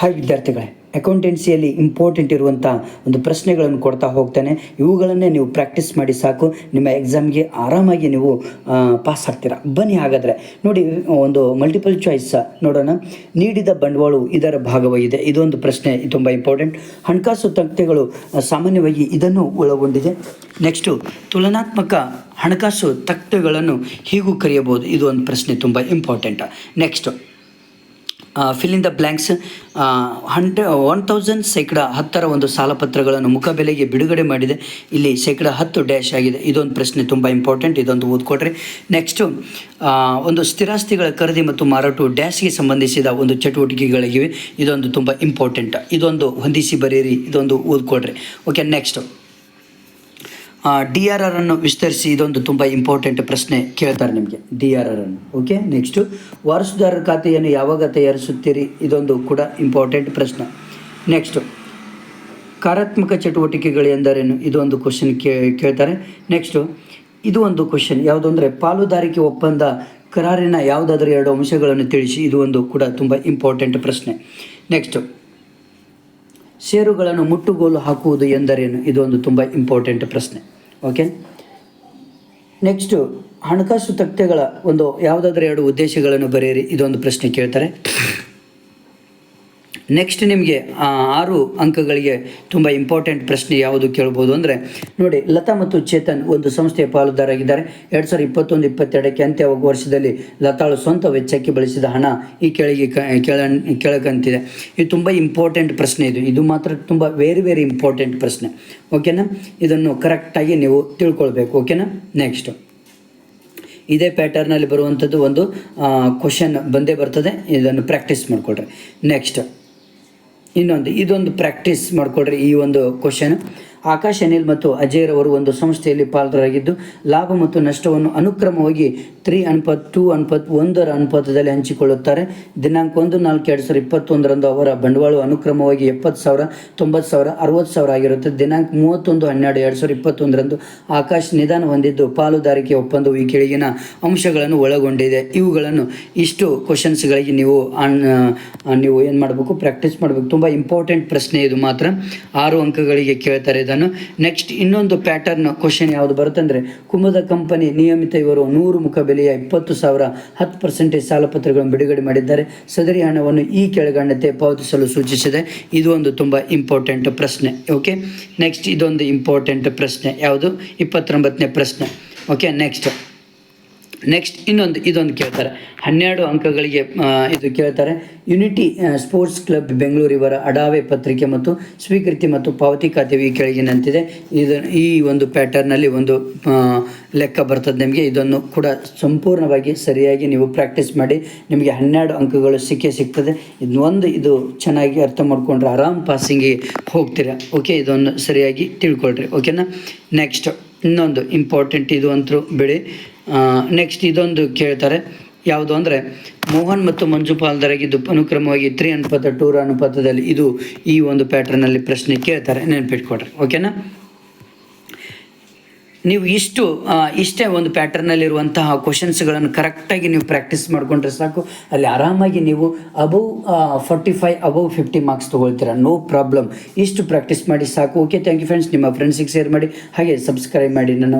Hi ವಿದ್ಯಾರ್ಥಿಗಳೇ, ಅಕೌಂಟೆನ್ಸಿಯಲ್ಲಿ important ಇರುವಂಥ ಒಂದು ಪ್ರಶ್ನೆಗಳನ್ನು ಕೊಡ್ತಾ ಹೋಗ್ತಾನೆ. ಇವುಗಳನ್ನೇ ನೀವು ಪ್ರಾಕ್ಟೀಸ್ ಮಾಡಿ ಸಾಕು. ನಿಮ್ಮ ಎಕ್ಸಾಮ್ಗೆ ಆರಾಮಾಗಿ ನೀವು ಪಾಸ್ ಆಗ್ತೀರಾ? ಬನ್ನಿ ಹಾಗಾದರೆ. ನೋಡಿ, ಒಂದು ಮಲ್ಟಿಪಲ್ ಚಾಯ್ಸ್ ನೋಡೋಣ. ನೀಡಿದ ಬಂಡವಾಳವು ಇದರ ಭಾಗವಾಗಿದೆ. ಇದೊಂದು ಪ್ರಶ್ನೆ ತುಂಬ ಇಂಪಾರ್ಟೆಂಟ್. ಹಣಕಾಸು ತಕ್ತೆಗಳು ಸಾಮಾನ್ಯವಾಗಿ ಇದನ್ನು ಒಳಗೊಂಡಿದೆ. ನೆಕ್ಸ್ಟು, ತುಲನಾತ್ಮಕ ಹಣಕಾಸು ತಕ್ತೆಗಳನ್ನು ಹೀಗೂ ಕರೆಯಬಹುದು. ಇದು ಒಂದು ಪ್ರಶ್ನೆ ತುಂಬ important. Next fill in the blanks hundred one thousand ಶೇಕಡ ಹತ್ತರ ಒಂದು ಸಾಲಪತ್ರಗಳನ್ನು ಮುಖಬೆಲೆಗೆ ಬಿಡುಗಡೆ ಮಾಡಿದೆ. ಇಲ್ಲಿ ಶೇಕಡ ಹತ್ತು ಡ್ಯಾಶ್ ಆಗಿದೆ. ಇದೊಂದು ಪ್ರಶ್ನೆ ತುಂಬ ಇಂಪಾರ್ಟೆಂಟ್ ಇದೊಂದು ಓದ್ಕೊಟ್ರೆ ನೆಕ್ಸ್ಟು ಒಂದು ಸ್ಥಿರಾಸ್ತಿಗಳ ಖರೀದಿ ಮತ್ತು ಮಾರಾಟವು ಡ್ಯಾಶ್ಗೆ ಸಂಬಂಧಿಸಿದ ಒಂದು ಚಟುವಟಿಕೆಗಳಿವೆ ಇದೊಂದು ತುಂಬ ಇಂಪಾರ್ಟೆಂಟ್ ಇದೊಂದು ಹೊಂದಿಸಿ ಬರೀರಿ ಇದೊಂದು ಓದ್ಕೊಡ್ರಿ. Okay next D R R ಅನ್ನು ವಿಸ್ತರಿಸಿ ಇದೊಂದು ತುಂಬ ಇಂಪಾರ್ಟೆಂಟ್ ಪ್ರಶ್ನೆ ಕೇಳ್ತಾರೆ ನಿಮಗೆ. ಡಿ ಆರ್ ಆರ್ ಅನ್ನು. ಓಕೆ ನೆಕ್ಸ್ಟು ವಾರಸುದಾರರ ಖಾತೆಯನ್ನು ಯಾವಾಗ ತಯಾರಿಸುತ್ತೀರಿ? ಇದೊಂದು ಕೂಡ ಇಂಪಾರ್ಟೆಂಟ್ ಪ್ರಶ್ನೆ. ನೆಕ್ಸ್ಟು ಕಾರಾತ್ಮಕ ಚಟುವಟಿಕೆಗಳು ಎಂದರೇನು? ಇದೊಂದು ಕ್ವಶನ್ ಕೇ, ಕೇಳ್ತಾರೆ. ನೆಕ್ಸ್ಟು ಇದು ಒಂದು ಕ್ವಶನ್ ಯಾವುದು ಅಂದರೆ ಪಾಲುದಾರಿಕೆ ಒಪ್ಪಂದ ಕರಾರಿನ ಯಾವುದಾದ್ರೂ ಎರಡು ಅಂಶಗಳನ್ನು ತಿಳಿಸಿ. ಇದು ಒಂದು ಕೂಡ ತುಂಬ ಇಂಪಾರ್ಟೆಂಟ್ ಪ್ರಶ್ನೆ. ನೆಕ್ಸ್ಟು ಷೇರುಗಳನ್ನು ಮುಟ್ಟುಗೋಲು ಹಾಕುವುದು ಎಂದರೇನು? ಇದೊಂದು ತುಂಬ ಇಂಪಾರ್ಟೆಂಟ್ ಪ್ರಶ್ನೆ. ಓಕೆ ನೆಕ್ಸ್ಟು ಹಣಕಾಸು ತಕ್ತೆಗಳ ಒಂದು ಯಾವುದಾದ್ರೂ ಎರಡು ಉದ್ದೇಶಗಳನ್ನು ಬರೆಯಿರಿ. ಇದೊಂದು ಪ್ರಶ್ನೆ ಕೇಳ್ತಾರೆ. ನೆಕ್ಸ್ಟ್ ನಿಮಗೆ ಆರು ಅಂಕಗಳಿಗೆ ತುಂಬ ಇಂಪಾರ್ಟೆಂಟ್ ಪ್ರಶ್ನೆ ಯಾವುದು ಕೇಳ್ಬೋದು ಅಂದರೆ, ನೋಡಿ, ಲತಾ ಮತ್ತು ಚೇತನ್ ಒಂದು ಸಂಸ್ಥೆಯ ಪಾಲುದಾರಾಗಿದ್ದಾರೆ ಎರಡು ಸಾವಿರದ ಇಪ್ಪತ್ತೊಂದು, ಇಪ್ಪತ್ತೆರಡಕ್ಕೆ ಅಂತ್ಯ ವರ್ಷದಲ್ಲಿ ಲತಾಳು ಸ್ವಂತ ವೆಚ್ಚಕ್ಕೆ ಬಳಸಿದ ಹಣ ಈ ಕೆಳಗೆ ಕೆಳ ಕೆಳಗಂತಿದೆ ಇದು ತುಂಬ ಇಂಪಾರ್ಟೆಂಟ್ ಪ್ರಶ್ನೆ ಇದು. ಇದು ಮಾತ್ರ ತುಂಬ ವೆರಿ ವೆರಿ ಇಂಪಾರ್ಟೆಂಟ್ ಪ್ರಶ್ನೆ. ಓಕೆನಾ ಇದನ್ನು ಕರೆಕ್ಟಾಗಿ ನೀವು ತಿಳ್ಕೊಳ್ಬೇಕು. ಓಕೆನಾ ನೆಕ್ಸ್ಟು ಇದೇ ಪ್ಯಾಟರ್ನಲ್ಲಿ ಬರುವಂಥದ್ದು ಒಂದು ಕ್ವಶನ್ ಬಂದೇ ಬರ್ತದೆ. ಇದನ್ನು ಪ್ರಾಕ್ಟೀಸ್ ಮಾಡಿಕೊಡ್ರಿ ನೆಕ್ಸ್ಟ್ ಇನ್ನೊಂದು ಇದೊಂದು ಪ್ರಾಕ್ಟೀಸ್ ಮಾಡಿಕೊಡ್ರಿ ಈ ಒಂದು ಕ್ವಶನ್ ಆಕಾಶ್ ಅನಿಲ್ ಮತ್ತು ಅಜಯ್ ರವರು ಒಂದು ಸಂಸ್ಥೆಯಲ್ಲಿ ಪಾಲ್ದರಾಗಿದ್ದು ಲಾಭ ಮತ್ತು ನಷ್ಟವನ್ನು ಅನುಕ್ರಮವಾಗಿ ತ್ರೀ ಅನುಪಾತ್, ಟೂ ಅನುಪಾತ್, ಒಂದರ ಅನುಪಾತದಲ್ಲಿ ಹಂಚಿಕೊಳ್ಳುತ್ತಾರೆ. ದಿನಾಂಕ ಒಂದು, ನಾಲ್ಕು, ಎರಡು ಸಾವಿರದ ಇಪ್ಪತ್ತೊಂದರಂದು ಅವರ ಬಂಡವಾಳ ಅನುಕ್ರಮವಾಗಿ ಎಪ್ಪತ್ತು ಸಾವಿರ, ತೊಂಬತ್ತು ಸಾವಿರ, ಅರವತ್ತು ಸಾವಿರ ಆಗಿರುತ್ತೆ. ದಿನಾಂಕ ಮೂವತ್ತೊಂದು, ಹನ್ನೆರಡು, ಎರಡು ಸಾವಿರದ ಇಪ್ಪತ್ತೊಂದರಂದು ಆಕಾಶ್ ನಿಧಾನ ಹೊಂದಿದ್ದು, ಪಾಲುದಾರಿಕೆ ಒಪ್ಪಂದವು ಈ ಕೆಳಗಿನ ಅಂಶಗಳನ್ನು ಒಳಗೊಂಡಿದೆ. ಇವುಗಳನ್ನು ಇಷ್ಟು ಕ್ವಶನ್ಸ್ಗಳಿಗೆ ನೀವು ನೀವು ಏನು ಮಾಡಬೇಕು ಪ್ರಾಕ್ಟೀಸ್ ಮಾಡಬೇಕು. ತುಂಬ ಇಂಪಾರ್ಟೆಂಟ್ ಪ್ರಶ್ನೆ ಇದು ಮಾತ್ರ. ಆರು ಅಂಕಗಳಿಗೆ ಕೇಳ್ತಾರೆ ಇದನ್ನು. ನೆಕ್ಸ್ಟ್ ಇನ್ನೊಂದು ಪ್ಯಾಟರ್ನ್ ಕ್ವಶನ್ ಯಾವುದು ಬರುತ್ತೆ ಅಂದರೆ, ಕುಮುದ ಕಂಪನಿ ನಿಯಮಿತ ಇವರು ನೂರು ಮುಖ ಬೆಲೆಯ ಇಪ್ಪತ್ತು ಸಾವಿರ ಹತ್ತು ಪರ್ಸೆಂಟೇಜ್ ಸಾಲಪತ್ರಗಳನ್ನು ಬಿಡುಗಡೆ ಮಾಡಿದ್ದಾರೆ. ಸದರಿ ಹಣವನ್ನು ಈ ಕೆಳಗಣ್ಣತೆ ಪಾವತಿಸಲು ಸೂಚಿಸಿದೆ. ಇದು ಒಂದು ತುಂಬ ಇಂಪಾರ್ಟೆಂಟ್ ಪ್ರಶ್ನೆ ಓಕೆ ನೆಕ್ಸ್ಟ್ ಇದೊಂದು ಇಂಪಾರ್ಟೆಂಟ್ ಪ್ರಶ್ನೆ, ಯಾವುದು? ಇಪ್ಪತ್ತೊಂಬತ್ತನೇ ಪ್ರಶ್ನೆ ಓಕೆ ನೆಕ್ಸ್ಟ್ ನೆಕ್ಸ್ಟ್ ಇನ್ನೊಂದು, ಇದೊಂದು ಕೇಳ್ತಾರೆ. ಹನ್ನೆರಡು ಅಂಕಗಳಿಗೆ ಇದು ಕೇಳ್ತಾರೆ. ಯುನಿಟಿ ಸ್ಪೋರ್ಟ್ಸ್ ಕ್ಲಬ್ ಬೆಂಗಳೂರು ಇವರ ಅಡಾವೆ ಪತ್ರಿಕೆ ಮತ್ತು ಸ್ವೀಕೃತಿ ಮತ್ತು ಪಾವತಿ ಖಾತೆಯು ಈ ಕೆಳಗಿನಂತಿದೆ ಇದು, ಈ ಒಂದು ಪ್ಯಾಟರ್ನಲ್ಲಿ ಒಂದು ಲೆಕ್ಕ ಬರ್ತದೆ ನಿಮಗೆ. ಇದನ್ನು ಕೂಡ ಸಂಪೂರ್ಣವಾಗಿ ಸರಿಯಾಗಿ ನೀವು ಪ್ರಾಕ್ಟೀಸ್ ಮಾಡಿ ನಿಮಗೆ ಹನ್ನೆರಡು ಅಂಕಗಳು ಸಿಕ್ಕೇ ಸಿಗ್ತದೆ. ಇದೊಂದು ಇದು ಚೆನ್ನಾಗಿ ಅರ್ಥ ಮಾಡ್ಕೊಂಡ್ರೆ ಆರಾಮ್ ಪಾಸಿಂಗಿಗೆ ಹೋಗ್ತೀರಾ? ಓಕೆ ಇದೊಂದು ಸರಿಯಾಗಿ ತಿಳ್ಕೊಳ್ರಿ. ಓಕೆನಾ ನೆಕ್ಸ್ಟ್ ಇನ್ನೊಂದು ಇಂಪಾರ್ಟೆಂಟ್ ಇದು ಅಂತೂ ಬಿಡಿ. ನೆಕ್ಸ್ಟ್ ಇದೊಂದು ಕೇಳ್ತಾರೆ. ಯಾವುದು ಅಂದರೆ, ಮೋಹನ್ ಮತ್ತು ಮಂಜು ಪಾಲ್ದರಾಗಿದ್ದು ಅನುಕ್ರಮವಾಗಿ ತ್ರೀ ಅನುಪಾತ ಟೂರ್ ಅನುಪಾತದಲ್ಲಿ ಇದು ಈ ಒಂದು ಪ್ಯಾಟರ್ನಲ್ಲಿ ಪ್ರಶ್ನೆ ಕೇಳ್ತಾರೆ. ನೆನ್ಪಿಟ್ಕೊಡ್ರಿ ಓಕೆನಾ ನೀವು ಇಷ್ಟು ಇಷ್ಟೇ ಒಂದು ಪ್ಯಾಟರ್ನಲ್ಲಿರುವಂತಹ ಕ್ವಶನ್ಸ್ಗಳನ್ನು ಕರೆಕ್ಟಾಗಿ ನೀವು ಪ್ರಾಕ್ಟೀಸ್ ಮಾಡಿಕೊಂಡ್ರೆ ಸಾಕು. ಅಲ್ಲಿ ಆರಾಮಾಗಿ ನೀವು above forty five above fifty marks ತೊಗೊಳ್ತೀರಾ. No problem ಇಷ್ಟು ಪ್ರಾಕ್ಟೀಸ್ ಮಾಡಿ ಸಾಕು. ಓಕೆ ಥ್ಯಾಂಕ್ ಯು ಫ್ರೆಂಡ್ಸ್ ನಿಮ್ಮ ಫ್ರೆಂಡ್ಸಿಗೆ ಶೇರ್ ಮಾಡಿ. ಹಾಗೆ ಸಬ್ಸ್ಕ್ರೈಬ್ ಮಾಡಿ. ನನ್ನ